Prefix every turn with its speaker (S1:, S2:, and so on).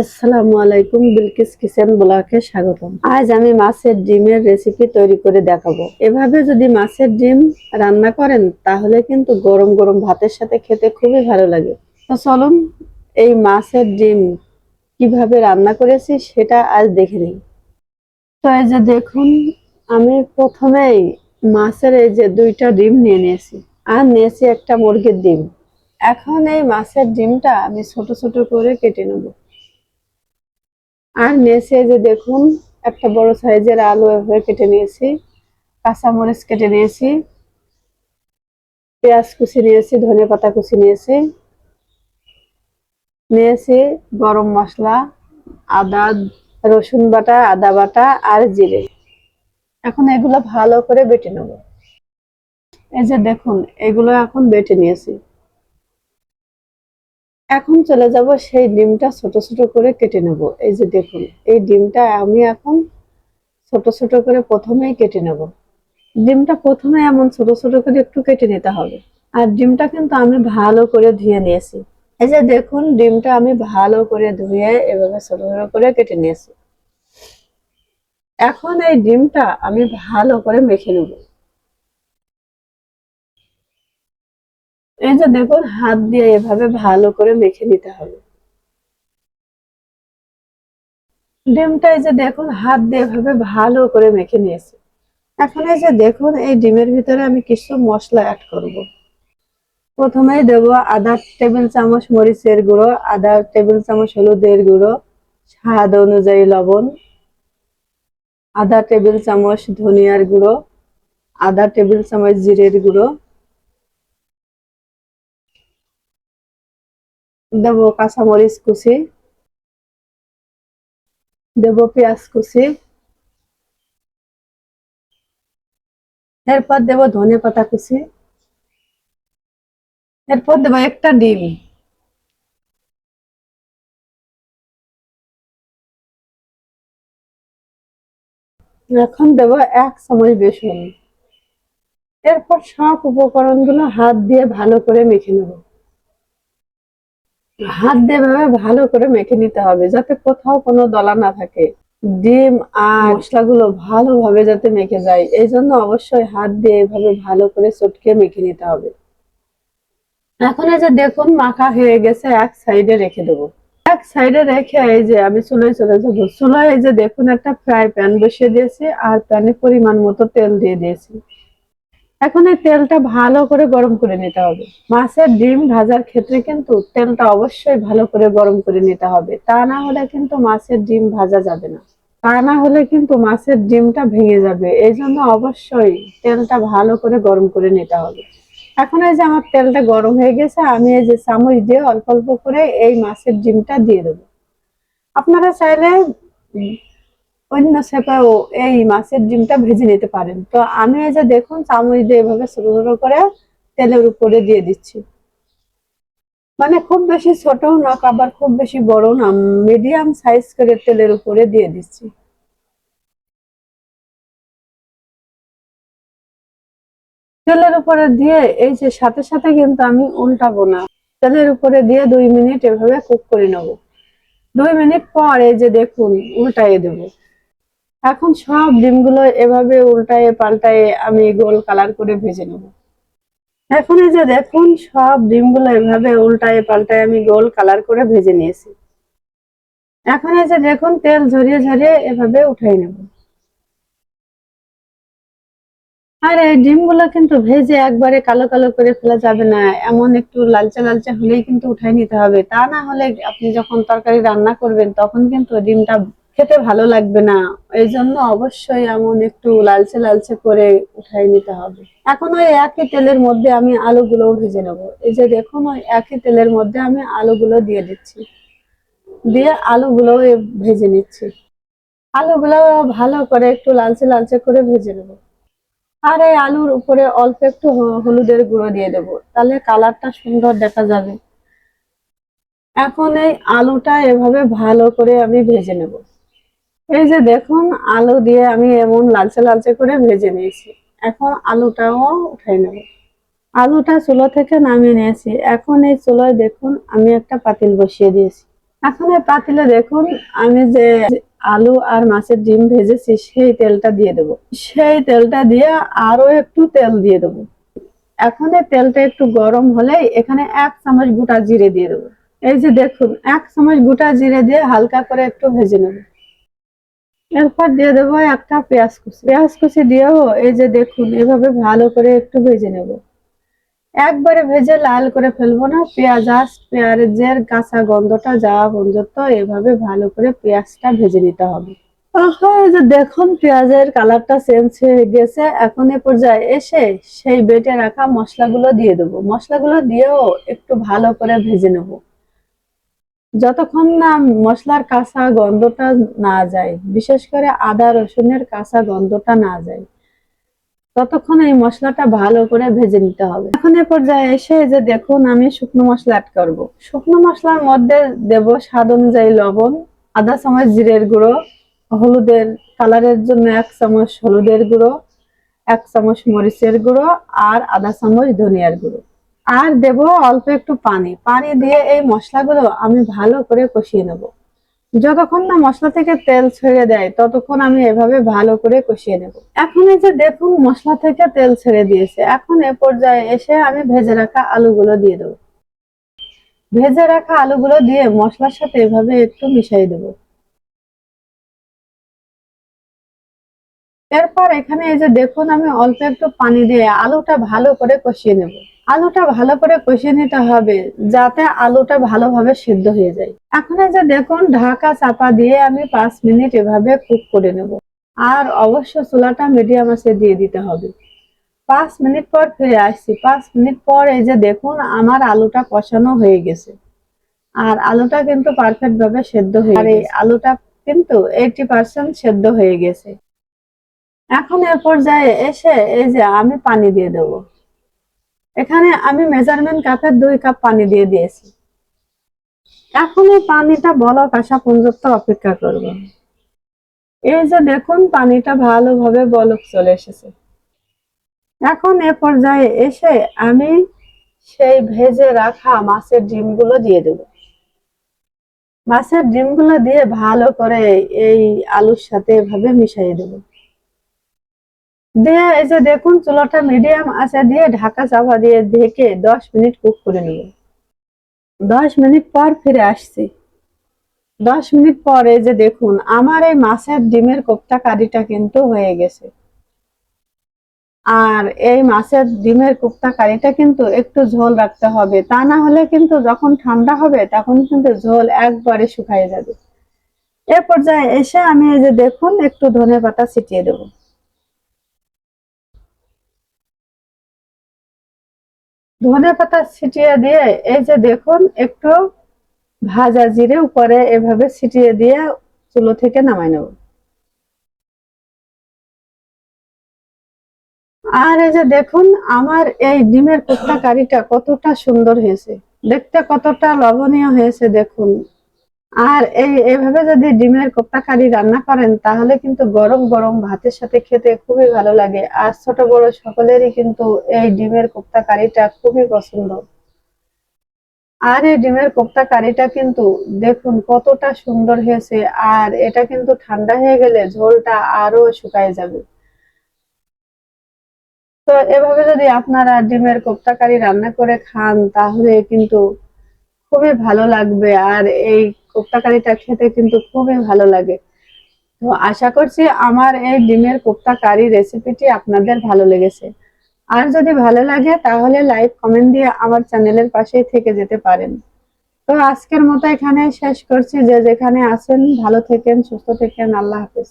S1: আসসালামু আলাইকুম, বিলকিস কিচেন ব্লকে স্বাগতম। আজ আমি মাছের ডিমের রেসিপি তৈরি করে দেখাবো। এভাবে যদি মাছের ডিম রান্না করেন, তাহলে কিন্তু গরম গরম ভাতের সাথে খেতে খুবই ভালো লাগে। তো চলুন, এই মাছের ডিম কীভাবে রান্না করেছি সেটা আজ দেখে নিই। তো এই যে দেখুন, আমি প্রথমেই মাছের এই যে দুইটা ডিম নিয়ে নিয়েছি। আর নিয়েছি একটা মুরগির ডিম। এখন এই মাছের ডিমটা আমি ছোট ছোট করে কেটে নেব। আর নিয়েছি যে দেখুন, একটা বড় সাইজের আলু এভাবে কেটে নিয়েছি, কাঁচামরিচ কেটে নিয়েছি, পেঁয়াজ কুচি নিয়েছি, ধনে পাতা কুচি নিয়েছি। নিয়েছি গরম মশলা, আদা, রসুন বাটা, আদা বাটা আর জিরে। এখন এগুলো ভালো করে বেটে নেব। এই যে দেখুন, এগুলো এখন বেটে নিয়েছি। এখন চলে যাব সেই ডিমটা ছোট ছোট করে কেটে নেব। এই যে দেখুন, এই ডিমটা আমি এখন ছোট ছোট করে প্রথমেই কেটে নেব। ডিমটা প্রথমে এমন ছোট ছোট করে একটু কেটে নিতে হবে। আর ডিমটা কিন্তু আমি ভালো করে ধুয়ে নিয়েছি। এই যে দেখুন, ডিমটা আমি ভালো করে ধুয়ে এভাবে ছোট ছোট করে কেটে নিয়েছি। এখন এই ডিমটা আমি ভালো করে মেখে নেব। এই যে দেখুন হাত দিয়ে এভাবে ভালো করে মেখে নিতে হবে। ডিমটা এই যে দেখুন, হাত দিয়ে এভাবে ভালো করে মেখে নিয়েছি। এখন এই যে দেখুন, এই ডিমের ভিতরে আমি কিছু মশলা অ্যাড করব। প্রথমেই দেব আধা টেবিল চামচ মরিচের গুঁড়ো আধা টেবিল চামচ হলুদের গুঁড়ো, স্বাদ অনুযায়ী লবণ আধা টেবিল চামচ ধনিয়ার গুঁড়ো আধা টেবিল চামচ জিরের গুঁড়ো দেব কাঁচামরিচ কুচি, দেব পেঁয়াজ কুচি, এরপর দেব ধনে পাতা কুচি, এরপর দেব একটা ডিম। এখন দেব এক চামচ বেসন। এরপর সব উপকরণগুলো হাত দিয়ে ভালো করে মেখে নেব। হাত দিয়ে ভালো করে মেখে নিতে হবে, যাতে কোথাও কোনো দলা না থাকে। ডিম আর মশলাগুলো ভালোভাবে যাতে মেখে যায় এই জন্য অবশ্যই হাত দিয়ে এভাবে ভালো করে চটকে মেখে নিতে হবে। এখন এই যে দেখুন, মাখা হয়ে গেছে, এক সাইডে রেখে দেবো। এক সাইডে রেখে এই যে আমি চুলোয় চলে যাব। চুলোয় এই যে দেখুন, একটা ফ্রাই প্যান বসিয়ে দিয়েছি, আর প্যানে পরিমাণ মতো তেল দিয়ে দিয়েছি। এখন এই তেলটা ভালো করে গরম করে নিতে হবে। মাছের ডিম ভাজার ক্ষেত্রে কিন্তু তেলটা অবশ্যই ভালো করে গরম করে নিতে হবে। তা না হলে কিন্তু মাছের ডিম ভাজা যাবে না। তা না হলে কিন্তু মাছের ডিমটা ভেঙে যাবে। এই জন্য অবশ্যই তেলটা ভালো করে গরম করে নিতে হবে। এখন এই যে আমার তেলটা গরম হয়ে গেছে, আমি এই যে চামচ দিয়ে অল্প অল্প করে এই মাছের ডিমটা দিয়ে দেবো। আপনারা চাইলে অন্য শেপেও এই মাছের ডিমটা ভেজে নিতে পারেন। তো আমি এই যে দেখুন, চামচ দিয়ে এভাবে ছোট ছোট করে তেলের উপরে দিয়ে দিচ্ছি। মানে খুব বেশি ছোটও না, আবার খুব বেশি বড় না, মিডিয়াম সাইজ করে তেলের উপরে দিয়ে দিচ্ছি। তেলের উপরে দিয়ে এই যে সাথে সাথে কিন্তু আমি উল্টাবো না। তেলের উপরে দিয়ে দুই মিনিট এভাবে কুক করে নেব। দুই মিনিট পর এই যে দেখুন, উল্টাইয়ে দেবো। এখন সব ডিমগুলো এভাবে উল্টায় পাল্টায়ে আমি গোল কালার করে ভেজে নেব। এখন এই যে দেখুন, সব ডিমগুলো এভাবে উল্টায় পাল্টায় আমি গোল কালার করে ভেজে নিয়েছি। এখন এই যে দেখুন, তেল ঝরিয়ে ঝরিয়ে এভাবে উঠাই নেব। আর এই ডিমগুলো কিন্তু ভেজে একবারে কালো কালো করে ফেলা যাবে না, এমন একটু লালচে লালচে হলেই কিন্তু উঠাই নিতে হবে। তা না হলে আপনি যখন তরকারি রান্না করবেন, তখন কিন্তু ডিমটা খেতে ভালো লাগবে না। এই জন্য অবশ্যই এমন একটু লালচে লালচে করে উঠাই নিতে হবে। এখন ওই একই তেলের মধ্যে আমি আলুগুলো ভেজে নেব। এই যে দেখুন, ওই একই তেলের মধ্যে আমি আলুগুলো দিয়ে দিচ্ছি। দিয়ে আলুগুলো ভেজে নিচ্ছি। আলুগুলো ভালো করে একটু লালচে লালচে করে ভেজে নেব। আর এই আলুর উপরে অল্প একটু হলুদের গুঁড়ো দিয়ে দেবো। তাহলে কালারটা সুন্দর দেখা যাবে। এখন এই আলুটা এভাবে ভালো করে আমি ভেজে নেব। এই যে দেখুন, আলু দিয়ে আমি এমন লালচে লালচে করে ভেজে নিয়েছি। এখন আলুটাও উঠাই নেব। আলুটা চুলো থেকে নামিয়ে নিয়েছি। এখন এই চুলোয় দেখুন, আমি একটা পাতিল বসিয়ে দিয়েছি। এখন এই পাতিলে দেখুন, আমি যে আলু আর মাছের ডিম ভেজেছি, সেই তেলটা দিয়ে দেবো। সেই তেলটা দিয়ে আরও একটু তেল দিয়ে দেবো। এখন এই তেলটা একটু গরম হলেই এখানে এক চামচ গোটা জিরে দিয়ে দেবো। এই যে দেখুন, এক চামচ গোটা জিরে দিয়ে হালকা করে একটু ভেজে নেব। এরপর দিয়ে দেবো একটা পেঁয়াজ কুচি। পেঁয়াজ কুচি দিয়েও এই যে দেখুন, এভাবে ভালো করে একটু ভেজে নেব। একবারে ভেজে লাল করে ফেলব না, পেঁয়াজ পেঁয়াজের কাঁচা গন্ধটা যাওয়া পর্যন্ত এভাবে ভালো করে পেঁয়াজটা ভেজে নিতে হবে। যে দেখুন, পেঁয়াজের কালারটা চেঞ্জ হয়ে গেছে। এখন এ পর্যায়ে এসে সেই বেটে রাখা মশলাগুলো দিয়ে দেবো। মশলাগুলো দিয়েও একটু ভালো করে ভেজে নেব। যতক্ষণ না মশলার কাঁচা গন্ধটা না যায়, বিশেষ করে আদা রসুনের কাঁচা গন্ধটা না যায়, ততক্ষণ এই মশলাটা ভালো করে ভেজে নিতে হবে। এখন এ পর্যায়ে এসে যে দেখুন আমি শুকনো মশলা অ্যাড করব। শুকনো মশলার মধ্যে দেব স্বাদ অনুযায়ী লবণ আধা চামচ জিরের গুঁড়ো, হলুদের কালারের জন্য এক চামচ হলুদের গুঁড়ো, এক চামচ মরিচের গুঁড়ো আর আধা চামচ ধনিয়ার গুঁড়ো। আর দেব অল্প একটু পানি। পানি দিয়ে এই মশলাগুলো আমি ভালো করে কষিয়ে নেব। যতক্ষণ না মশলা থেকে তেল ছেড়ে দেয়, ততক্ষণ আমি এভাবে ভালো করে কষিয়ে নেব। এখন এই যে দেখুন, মশলা থেকে তেল ছেড়ে দিয়েছে। এখন এ পর্যায়ে এসে আমি ভেজে রাখা আলুগুলো দিয়ে দেবো। ভেজে রাখা আলুগুলো দিয়ে মশলার সাথে এভাবে একটু মিশিয়ে দেবো। এরপর এখানে এই যে দেখুন আমি অল্প একটু পানি দিয়ে আলুটা ভালো করে কষিয়ে নেব। আলুটা ভালো করে কষিয়ে নিতে হবে যাতে আলুটা ভালোভাবে সিদ্ধ হয়ে যায়। এখন এই যে দেখুন ঢাকা চাপা দিয়ে আমি পাঁচ মিনিট এভাবে কুক করে নেব। আর অবশ্য চুলাটা মিডিয়াম আছে দিয়ে দিতে হবে। পাঁচ মিনিট পর ফিরে আসছি। পাঁচ মিনিট পর এই যে দেখুন আমার আলুটা কষানো হয়ে গেছে। আর আলুটা কিন্তু পারফেক্ট ভাবে সেদ্ধ হয়ে আর এই আলুটা কিন্তু এইটি পার্সেন্ট সেদ্ধ হয়ে গেছে। এখন এর পর্যায়ে এসে এই যে আমি পানি দিয়ে দেব। এখানে আমি মেজারমেন্ট কাপের দুই কাপ পানি দিয়ে দিয়েছি। এখন এই পানিটা বলক আসা পর্যন্ত অপেক্ষা করব। এই যে দেখুন পানিটা ভালোভাবে বলক চলে এসেছে। এখন এ পর্যায়ে এসে আমি সেই ভেজে রাখা মাছের ডিমগুলো দিয়ে দেব। মাছের ডিমগুলো দিয়ে ভালো করে এই আলুর সাথে এভাবে মিশিয়ে দেবো। দিয়ে, এই দেখুন, চুলাটা মিডিয়াম আছে দিয়ে ঢাকা চাপা দিয়ে ঢেকে দশ মিনিট কুক করে নেব দশ মিনিট পর ফিরে আসছি। দশ মিনিট পর যে দেখুন, আমার এই মাছের ডিমের কোপ্তা কারিটা কিন্তু হয়ে গেছে। আর এই মাছের ডিমের কোপ্তা কারিটা কিন্তু একটু ঝোল রাখতে হবে। তা না হলে কিন্তু যখন ঠান্ডা হবে, তখন কিন্তু ঝোল একবারে শুকায় যাবে। এ পর্যায়ে এসে আমি এই যে দেখুন, একটু ধনে পাতা ছিটিয়ে দেবো। ধনে পাতা ছিটিয়ে দিয়ে, এই যে দেখুন, একটু ভাজা জিরে উপরে এভাবে ছিটিয়ে দিয়ে চুলো থেকে নামাই নেব। আর এই যে দেখুন, আমার এই ডিমের কোপ্তা কারিটা কতটা সুন্দর হয়েছে। দেখতে কতটা লবণীয় হয়েছে, দেখুন। আর এই, এইভাবে যদি ডিমের কোপ্তা কারি রান্না করেন, তাহলে কিন্তু গরম গরম ভাতের সাথে খেতে খুবই ভালো লাগে। আর ছোট বড় সকলেরই কিন্তু এই ডিমের কোপ্তা কারিটা খুবই পছন্দ। আর এই ডিমের কোপ্তা কারিটা কিন্তু দেখুন কতটা সুন্দর হয়েছে, আর এটা কিন্তু ঠান্ডা হয়ে গেলে ঝোলটা আরও শুকায় যাবে। তো এভাবে যদি আপনারা ডিমের কোপ্তা কারি রান্না করে খান, তাহলে কিন্তু খুবই ভালো লাগবে। আর এই কোপ্তা কারিটা খেতে কিন্তু খুবই ভালো লাগে। তো আশা করছি আমার এই ডিমের কোপ্তা কারি রেসিপিটি আপনাদের ভালো লেগেছে। আর যদি ভালো লাগে, তাহলে লাইক কমেন্ট দিয়ে আমার চ্যানেলের পাশেই থেকে যেতে পারেন। তো আজকের মতো এখানে শেষ করছি। যে যেখানে আছেন, ভালো থেকেন, সুস্থ থেকেন, আল্লাহ হাফেজ।